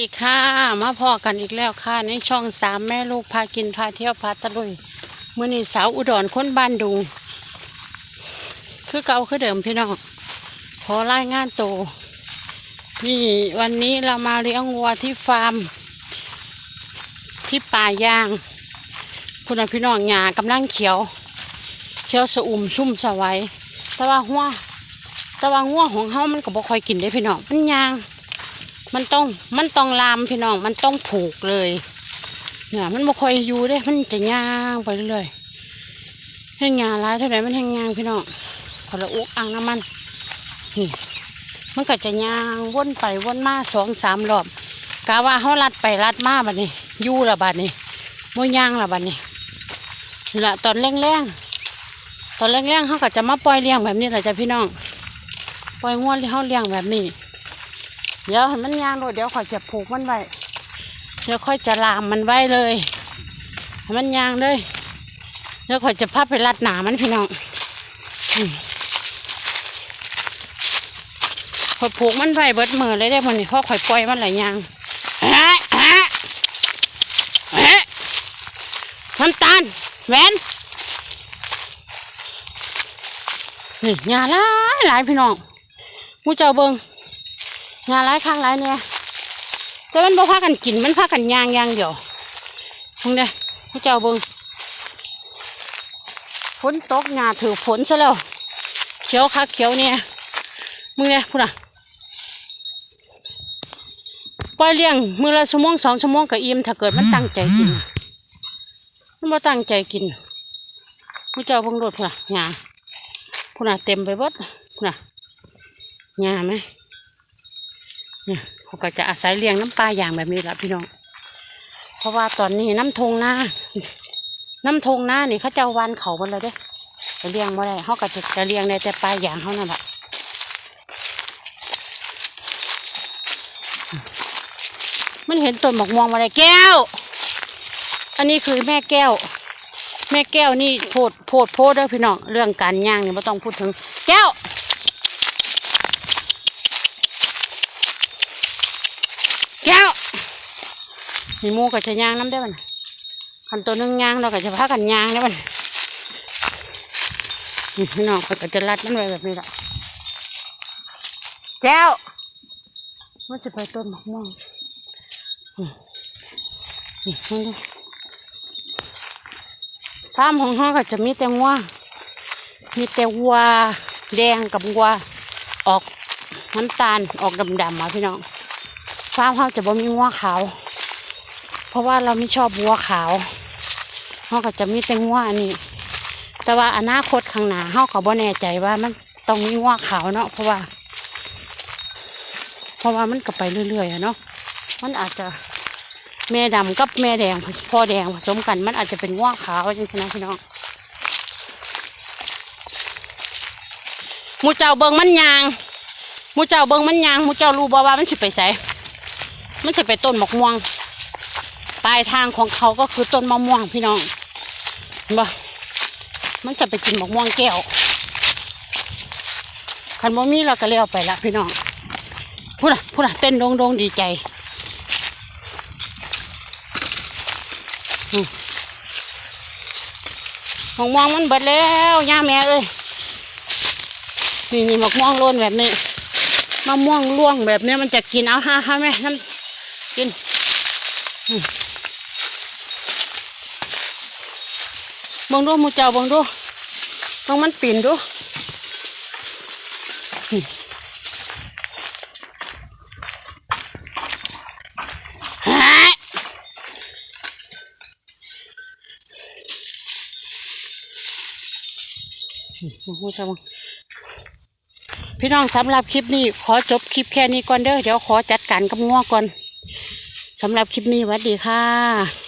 ดีค่ะมาพอกันอีกแล้วค่ะ ในช่องสามแม่ลูกพากินพาเที่ยวพาตะลุยมื่อนี้สาวอุดรค้นบ้านดุงคือเก่าคือเดิมพี่น้องขอรายงานโตนี่วันนี้เรามาเลี้ยงวัวที่ฟาร์ม ที่ป่ายาง คุณพี่น้องหญ้ากำลังเขียว เขียวสะอุ่มชุ่มสวัยแต่ว่าหัวแต่ว่างัวของเฮามันก็บ่ค่อยกินได้พี่น้องมันยาง มันต้องมันต้องลามพี่น้องมันต้องผูกเลย เนี่ยมันบ่ค่อยอยู่เด้ มันจะย่างไปเรื่อยแห้งยางร้ายเท่าไหร่มันแห้งยางพี่น้องพอละอุกอ่างน้ำมันนี่มันก็จะย่างวนไปวนมาสองสามรอบกะว่าเขาลัดไปลัดมาบัดนี้ยู่ละบัดนี้โมย่างละบัดนี้ละตอนแรงๆตอนแรงๆเขาก็จะมาปล่อยเลี้ยงแบบนี้แหละจ้ะพี่น้องปล่อยงวดที่เขาเลี้ยงแบบนี้ เดี๋ยวให้มันยางโดดเดี๋ยวข่อยจะผูกมันไว้เดี๋ยวค่อยจะลามมันไว้เลยให้มันยางเลยเดี๋ยวข่อยจะพับไปรัดหนามันพี่น้องข่อยผูกมันไว้เบิดมือเลยได้มันนี่พราะข่อยปล่อยมันหลายยางน้ำตาลแหวนนี่ยาหลายหลายพี่น้องมูเจ้าเบิง งานร้ายข้างร้ายเนี่ยแต่มันบ่พากันกินมันพากันย่างย่างเดียวมึงเด้ผู้เจ้าเบิงฝนตกหญ้าถือฝนซะแล้วเขียวคักเขียวเนี่ยมึงเด้พูดอะปล่อยเลี้ยงมือละชั่วโมงสองชั่วโมงก็อิ่มถ้าเกิดมันตั้งใจกินน่ะมันบ่ตั้งใจกินผู้เจ้าเบิงโดดพุ่อะหญ้าพุ่นอะเต็มไปเบิดพุ่นอะหญ้าไหม เนี่ยเขาก็จะอาศัยเลี้ยงน้ำปลาอย่างแบบนี้แหละพี่น้อง เพราะว่าตอนนี้น้ำทงนาน้ำทงนานี่เขาจ้าวันเขาหมดเลยเด้จะเลี้ยงบ่ได้เขาก็จะจะเลี้ยงได้แต่ปลาอย่างเขานั่นแหละมันเห็นต้นหมอกม่วงมาเลยแก้ว อันนี้คือแม่แก้ว แม่แก้วนี่โพดโพดโพดเด้อพี่น้องเรื่องการย่างเนี่ยไม่ต้องพูดถึง แก้ว แก้ว นี่หมูก็จะย่างน้ำได้บันคันตัวนึงย่างเราก็จะพากันย่างได้บันนี่พี่น้องก็จะรัดมันไว้แบบนี้แหละแก้วมันจะไปต้นมะม่วงนี่นี่มึงดูฟามของเขาก็จะมีแต่วัวมีแต่วัวแดงกับวัวออกน้ำตาลออกดำๆมาพี่น้องฟาร์มเขาจะบ่มีงัวขาว เพราะว่าเราไม่ชอบวัวขาวเขาก็จะมีแต่งัวอันนี้ แต่ว่าอนาคตข้างหน้าเขาก็บ่แน่ใจว่ามันต้องมีงัวขาวเนาะเพราะว่า เพราะว่ามันก็ไปเรื่อยๆเนาะมันอาจจะแม่ดำกับแม่แดงพ่อแดงผสมกัน มันอาจจะเป็นงัวขาวจังนะพี่น้องมูเจ้าเบิงมันยางมูเจ้าเบิงมันยางมูเจ้ารู้บ่ว่ามันสิไปไสมันจะไปต้นหมะม่วง ปลายทางของเขาก็คือต้นมะม่วงพี่น้องบ่มันจะไปกินมะม่วงแก้วคันบ่มีเราก็เลี้ยวไปละพี่น้องพูดอะพูดอะเต้นโดงดงดีใจมะม่วงมันเบิดแล้วย่าแม่เอ้ยนี่นี่มะม่วงโลนแบบนี้มะม่วงร่วงแบบนี้มันจะกินเอาห้าห้าแม่น้ำกินอืมเบังดูมูเจ้าบังดูต้องมันปีนดูพี่น้องสำหรับคลิปนี้ ขอจบคลิปแค่นี้ก่อนเด้อเดี๋ยวขอจัดการกับงัวก่อนสำหรับคลิปนี้หวัสดีค่ะ